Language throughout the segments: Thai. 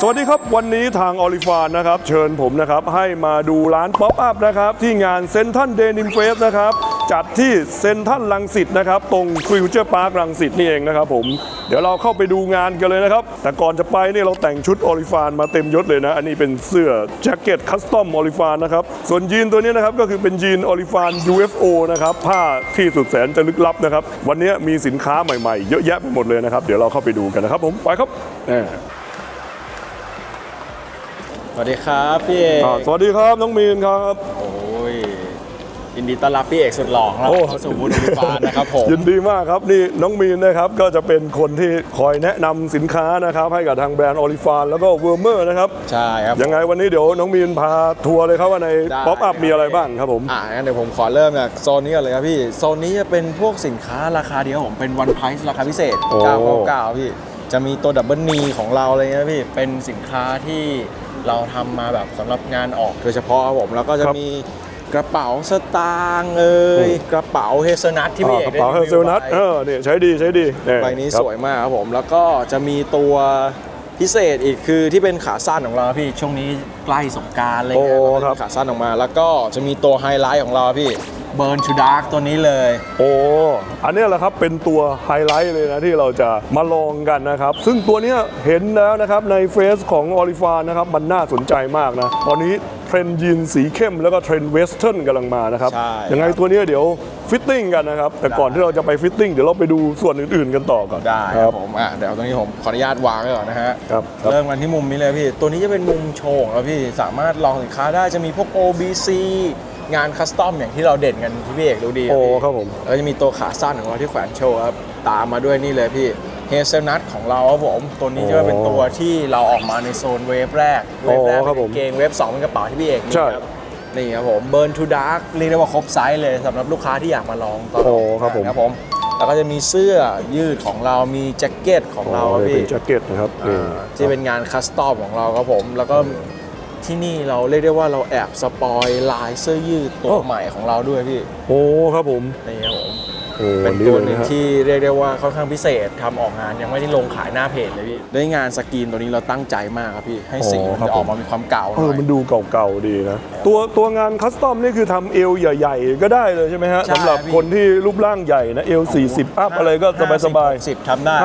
สวัสดีครับ วันนี้ทางออลิฟานนะครับ เชิญผมนะครับ ให้มาดูร้านป๊อปอัพนะครับ ที่งานเซนทันเดนิมเฟสนะครับ จัดที่เซนทันลังสิตนะครับ ตรงฟิวเจอร์พาร์คลังสิตนี่เองนะครับผมเดี๋ยวเราเข้าไปดูงานกันเลยนะครับ แต่ก่อนจะไปนี่เราแต่งชุดออลิฟานมาเต็มยศเลยนะ อันนี้เป็นเสื้อแจ็คเก็ตคัสตอมออลิฟานนะครับ ส่วนยีนตัวนี้นะครับก็คือเป็นยีนออลิฟาน UFO นะครับผ้าที่สุดแสนจะลึกลับนะครับ วันนี้มีสินค้าใหม่ๆ เยอะแยะไปหมดเลยนะครับ เดี๋ยวเราเข้าไปดูกันนะครับผมไปครับ วัสดีครับพี่เอกอ่าสวัสดีครับน้องมีนครับ โอ้ยยินดีต้อนรับพี่เอกสุดหล่อของเราโอ้เข้าสู่บูธบริฟานนะครับผม ยินดีมากครับนี่น้องมีนนะครับก็จะเป็นคนที่คอยแนะนำสินค้านะครับให้กับทางแบรนด์ออลิฟานแล้วก็เวอร์เมอร์นะครับใช่ครับ ยังไงวันนี้เดี๋ยวน้องมีนพาทัวร์เลยครับว่าในได้ป๊อปอัพมีอะไรบ้างครับผม อ่างั้นเดี๋ยวผมขอเริ่มจากโซนนี้ก่อนเลยครับพี่ โซนนี้จะเป็นพวกสินค้าราคาเดียวผมเป็นวันไพรส์ราคาพิเศษโอ้ 999พี่ จะมีตัวดับเบิลนีของเราอะไรเงี้ยพี่ เป็นสินค้าที่ เราทำมาแบบสำหรับงานออกโดยเฉพาะครับผมแล้วก็จะมีกระเป๋าสตางค์เอ่ยกระเป๋าเฮเซอร์นัทที่พี่เอกกระเป๋าเฮได้อร์เซลนัทรีวิวไว้เออเนี่ยใช้ดีใช้ดีเยใบนี้ครับ สวยมากครับผม แล้วก็จะมีตัวพิเศษอีกคือที่เป็นขาสั้นของเราพี่ ช่วงนี้ใกล้สงกรารอะไรเงี้ยโอ้ก็จะครับมีขาสั้นออกมา แล้วก็จะมีตัวไฮไลท์ของเราพี่ เบิร์นชูดาร์กตัวนี้เลย โอ้ อันเนี้ยแหละครับเป็นตัวไฮไลท์เลยนะที่เราจะมาลองกันนะครับ ซึ่งตัวเนี้ยเห็นแล้วนะครับในเฟซของออลิฟานนะครับมันน่าสนใจมากนะ ตอนนี้เทรนด์ยีนสีเข้มแล้วก็เทรนด์เวสเทิร์นกำลังมานะครับ ใช่ ยังไงตัวเนี้ยเดี๋ยวฟิตติ้งกันนะครับ แต่ก่อนที่เราจะไปฟิตติ้งเดี๋ยวเราไปดูส่วนอื่นๆกันต่อก่อนได้ครับผมอะเดี๋ยวตรงนี้ผมขออนุญาตวางไว้ก่อนนะฮะครับครับ เริ่มกันที่มุมนี้เลยพี่ ตัวนี้จะเป็นมุมโชว์ของเราพี่สามารถลองสินค้าได้จะมีพวก OBC งานคัสตอมอย่างที่เราเด่นกันที่พี่เอกรู้ดีะโอ้พี่ครับผม แล้วจะมีตัวขาสั้นของเราที่แขวนโชว์ครับตามมาด้วยนี่เลยพี่เฮเซลนัทของเราครับผมตัวนี้จะเป็นตัวที่เราออกมาในโซนเวฟแรกเวฟแรกโอ้ครับเป็ผนมเกงเวฟ2เป็นกระเป๋าที่พี่เอกมีใช่ ครับนี่ครับผมเบิร์นทูดาร์กเรียกได้ว่าครบไซส์เลยสำหรับลูกค้าที่อยากมาลองตอนโอ้ครับผมครับผมแล้วก็จะมีเสื้อยืดของเรามีแจ็คเก็ตของเราครับเป็พี่นแจ็คเก็ตนะครับอ่าที่เป็นงานคัสตอมของเราครับผม แล้วก็ ที่นี่เราเรียกได้ว่าเราแอบสปอยลายเสื้อยืดตัวใหม่ของเราด้วยพี่ โอ้ครับผมนี่ครับผมโอ้ เป็นนี่ตัวเลยหนึ่งนะฮะที่เรียกได้ว่าค่อนข้างพิเศษทำออกงานยังไม่ได้ลงขายหน้าเพจเลยพี่ด้วยงานสกรีนตัวนี้เราตั้งใจมากครับพี่ให้สีอ๋อมันครับจะออกผมมามีความเก่าหเอน่ออยมันดูเก่าๆดีนะตัวตัวงานคัสตอมนี่คือทำเอวใหญ่ ๆ ก็ได้เลยใช่ไหมฮะใช่สำหรับพี่คนที่รูปร่างใหญ่นะเอว40 อัพอะไรก็สบายสิบทำได้ๆ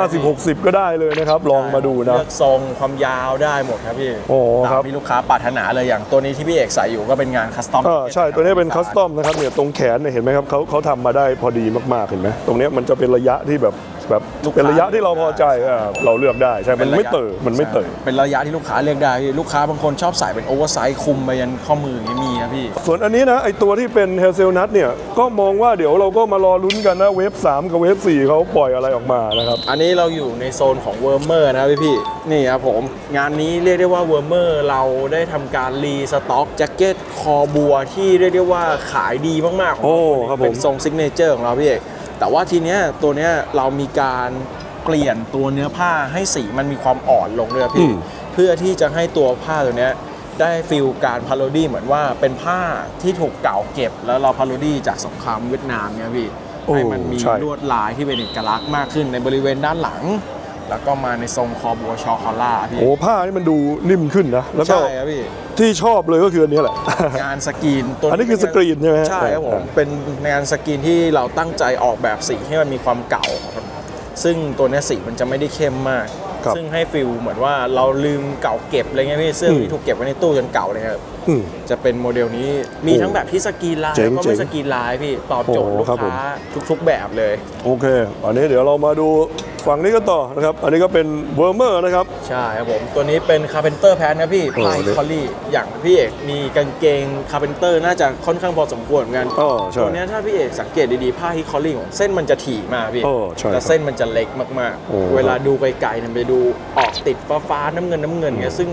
50 60ก็ได้เลยนะครับ ลองมาดูนะเลือกทรงความยาวได้หมดครับพี่โอ้ครับตามที่ลูกค้าปรารถนาเลยอย่างตัวนี้ที่พี่เอกใส่อยู่ก็เป็นงานคัสตอมอ่าใช่ตัวนี้เป็นคัสตอมนะครับเนี่ยตรงแขนเนี่ยเห็นไหมครับเขาเขาทำมาได้พอดีมากๆเห็นไหมตรงเนี้ยมันจะเป็นระยะที่แบบแบบลูกค้าเป็นระยะที่เราพอใจอ่าเราเลือกได้ใช่มันไม่ป็ระยะเต๋อมันไม่เต๋อใช่เป็นระยะที่ลูกค้าเลือกได้พี่ลูกค้าบางคนชอบใส่เป็นโอเวอร์ไซส์คลุมไปยันข้อมืออย่างนี้มีนะพี่ ส่วนอันนี้นะไอตัวที่เป็นเฮเซลนัทเนี่ยก็มองว่าเดี๋ยวเราก็มารอลุ้นกันนะเวฟ3 กับเวฟ4เขาปล่อยอะไรออกมานะครับอันนี้เราอยู่ในโซนของเวอร์เมอร์นะพี่พี่ๆนี่ครับผม งานนี้เรียกได้ว่าเวอร์เมอร์เราได้ทำการรีสต็อกแจ็คเก็ต คอบัวที่เรียกได้ว่าขายดีมากๆของโอ้เราครับผมเป็นทรงซิกเนเจอร์ของเราพี่เอกแต่ว่าทีเนี้ยตัวเนี้ยเรามีการเปลี่ยนตัวเนื้อผ้าให้สีมันมีความอ่อนลงด้วยพี่เพื่อที่จะให้ตัวผ้าตัวเนี้ยได้ฟิลการพาโรดี้เหมือนว่าเป็นผ้าที่ถูกเก่าเก็บ แล้วเราพาโรดี้จากสงครามเวียดนามเนี่ยพี่โอ้ให้มันมีใช่ลวดลายที่เป็นเอกลักษณ์มากขึ้นในบริเวณด้านหลัง แล้วก็มาในทรงคอบัวชอคอล่าพี่โอ้ผ้านี่มันดูนิ่มขึ้นนะแล้วก็ใช่ครับพี่ที่ชอบเลยก็คืออันนี้แหละ งานสกรีนตัวอันนี้คือสกรีนใช่ไหมฮะใช่ครับผมอ่าเป็นงานสกรีนที่เราตั้งใจออกแบบสีให้มันมีความเก่าครับซึ่งตัวเนี้ยสีมันจะไม่ได้เข้มมากครับซึ่งให้ฟิลเหมือนว่าเราลืมเก่าเก็บอะไรเงี้ยพี่เสื้ออืมที่ถูกเก็บไว้ในตู้จนเก่าเลยครับอืมจะเป็นโมเดลนี้มีโอ้ทั้งแบบที่สกรีนลายเจ๋งแล้วก็ไม่เจ๋งสกรีนลายพี่ตอบโจทย์โอ้ลูกครับผม ค้าทุกๆแบบเลย โอเค อันนี้เดี๋ยวเรามาดูฝั่งนี้กันต่อนะครับ อันนี้ก็เป็นเวอร์เมอร์นะครับ ใช่ครับผม ตัวนี้เป็นคา r p เพนเตอร์แพนนะพี่โอ้พายเนี่ยคอลลี่อย่างพี่เอกมีกางเกงคา r p เพนเตอร์น่าจะค่อนข้างพอสมควรเหมือนกัน อ๋อใช่ ตัวเนี้ยถ้าพี่เอกสังเกตดีๆ ผ้าฮิคอลลี่ของเส้นมันจะถี่มากพี่อ๋อใช่แต่เส้นมันจะเล็กมากโอ้ ๆ เวลาดูไกลๆเนี่ยไปดูออกติดฟ้าๆน้ำเงินน้ำเงินเงี้ยซึ่ง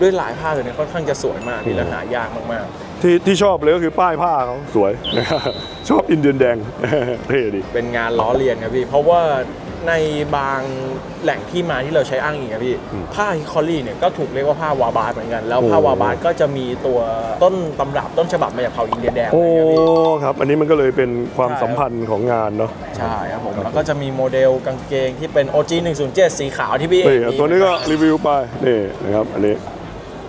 ด้วยลายผ้าตัวเนี้ยค่อนข้างจะสวยมากพี่และหายากมากที่ที่ชอบเลยก็คือป้ายผ้าเขาสวย ชอบอินเดียนแดง เท่ดี ๆ เป็นงานล้อเลียนครับพี่ เพราะว่าในบางแหล่งที่มาที่เราใช้อ้างอิงครับพี่อืมผ้าฮิคอรี่เนี่ยก็ถูกเรียกว่าผ้าวาบาสเหมือนกัน แล้วโอ้ผ้าวาบาสก็จะมีตัวต้นตำรับต้นฉบับมาจากเผ่าอินเดียแดงโอ้เลยครับพี่ ครับ อันนี้มันก็เลยเป็นความใช่สัมพันธ์ของงานเนาะใช่ครับผม แล้วก็จะมีโมเดลกางเกงที่เป็น OG 107 สีขาวที่พี่เอนี่กมีตัวนี้ก็เหมือนนรีวิวไปนี่นะครับอันนี้ตั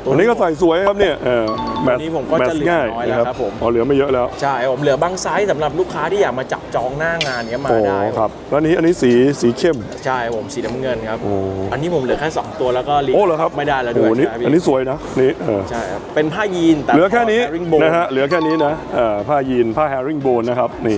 วอันนี้ก็ใส่สวยครับเนี่ยเออแมทตัวนี้ผมก็จะเหลือง่ายน้อยแล้วนะครับผม อ๋อเหลือไม่เยอะแล้วใช่ครับผมเหลือบางไซส์สำหรับลูกค้าที่อยากมาจับจองหน้างานเนี้ยมาโอ้ได้ครับแล้วอันนี้อันนี้สีสีเข้ม ใช่ครับผมสีน้ำเงินครับ โอ้ อันนี้ผมเหลือแค่2ตัวแล้วก็รีโอ้เหรอครับไม่ได้แล้วด้วยโอ้นี่ใช่พี่อันนี้สวยนะนี่เออ ใช่ครับเป็นผ้ายีนแต่เหลือแค่นี้รินะฮะเหลือแค่นี้นะเอ่อผ้ายีนผ้าแฮร์ริงโบนนะครับนี่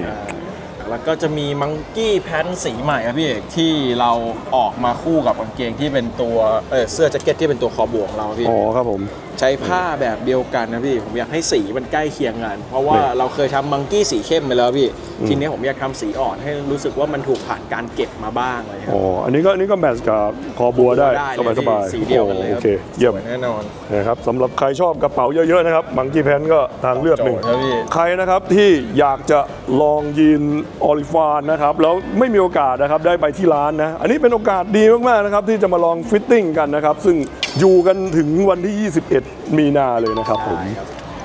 แล้วก็จะมีมังกี้แพนสีใหม่ครับพี่เอกที่เราออกมาคู่กับกางเกงที่เป็นตัวเออเสื้อแจ็คเก็ตที่เป็นตัวคอบวกของเราพี่ อ๋อครับผม ใช้ผ้าแบบเดียวกันนะพี่ ผมอยากให้สีมันใกล้เคียงกัน เพราะว่านี่เราเคยทำมังกี้สีเข้มไปแล้วพี่อืมทีนี้ผมอยากทำสีอ่อนให้รู้สึกว่ามันถูกผ่านการเก็บมาบ้างเลยครับ อ๋อ อันนี้ก็อันนี้ก็แมทช์กับคอบัวได้ได้สบายเลสบายพี่สีเดียวกันเลยโอครับเคเยี่ยมสวแน่นอนนะครับสำหรับใครชอบกระเป๋าเยอะๆนะครับมังกี้แพนก็ทางเลือกหนึ่งโจทย์ครับพี่ใครนะครับที่อยากจะลองยีนออลิฟานนะครับแล้วไม่มีโอกาสนะครับได้ไปที่ร้านนะอันนี้เป็นโอกาสดีมากๆนะครับที่จะมาลองฟิตติ้งกันนะครับซึ่งอยู่กันถึงวันที่ 21 มีนาเลยนะครับผม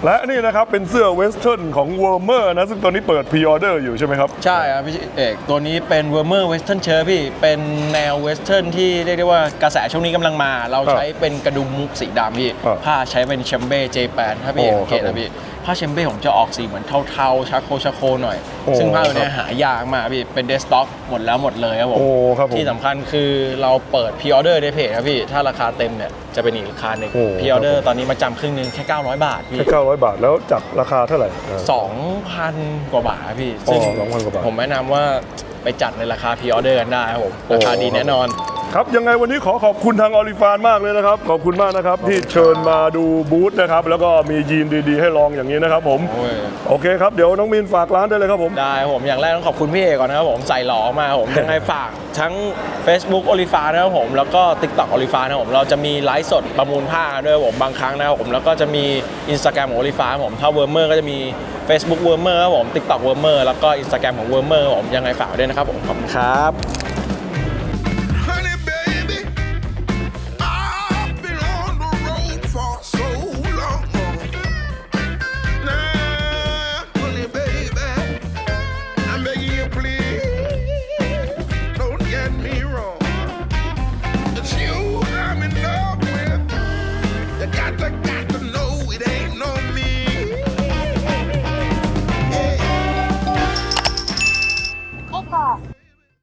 และนี่นะครับเป็นเสื้อเวสเทิร์นของเวอร์เมอร์นะซึ่งตอนนี้เปิดพรีออเดอร์อยู่ใช่ไหมครับ ใช่ครับพี่เอกตัวนี้เป็นเวอร์เมอร์เวสเทิร์นเชิร์พี่ เป็นแนวเวสเทิร์นที่เรียกได้ว่ากระแสช่วงนี้กำลังมา เราใช้เป็นกระดุมมุกสีดำพี่ อ่าผ้าใช้เป็นแชมเบ้เจแปนถ้าพี่เอกโอ้สังเกตครับผมนะพี่ผ้าแชมเบ้ผมจะออกสีเหมือนเทาๆชาโคชาโคหน่อย โอ้ซึ่งผ้าตัวเนี้คยรับ หายากมากพี่เป็นเดสต็อกหมดแล้วหมดเลยครับผมโอ้ครับผมที่สำคัญคือเราเปิดพรีออเดอร์ในเพจครับพี่ ถ้าราคาเต็มเนี่ยจะเป็นอีกราคาหนึ่งโอ้พรีออเดอครัร์บผม ตอนนี้มาจำครึ่งหนึงแค่ 900 บาทพี่ แค่900บาทแล้วจากราคาเท่าไหร่เออ 2,000 กว่าบาทครับพี่ อ๋อซึ่ง2,000กว่าบาทผมแนะนำว่าไปจัดในราคาพรีออเดอร์กันได้ครับผมโอ้ราคาดีแน่นอน ครับยังไงวันนี้ขอขอบคุณทางออลิฟานมากเลยนะครับ ขอบคุณมากนะครับที่เชิญมาดูบูธนะครับ แล้วก็มียีนดีๆ ให้ลองอย่างนี้นะครับผม โอ้ยโอเคครับเดี๋ยวน้องมินฝากร้านได้เลยครับผม ได้ครับผมอย่างแรกต้องขอบคุณพี่เอกก่อนนะครับผมใส่หล่อมาครับผมยังไงฝากทั้ง Facebook โอลิฟานะครับผมแล้วก็ TikTok โอลิฟานะครับผมเราจะมีไลฟ์สดประมูลผ้าด้วยครับผมบางครั้งนะครับผมแล้วก็จะมี Instagram ของโอลิฟาครับผมถ้าเวอร์เมอร์ก็จะมี Facebook เวอร์เมอร์ครับผม TikTok เวอร์เมอร์แล้วก็ Instagram ของเวอร์เมอร์ผมยังไงฝากด้วยนะครับผมขอบคุณครับ me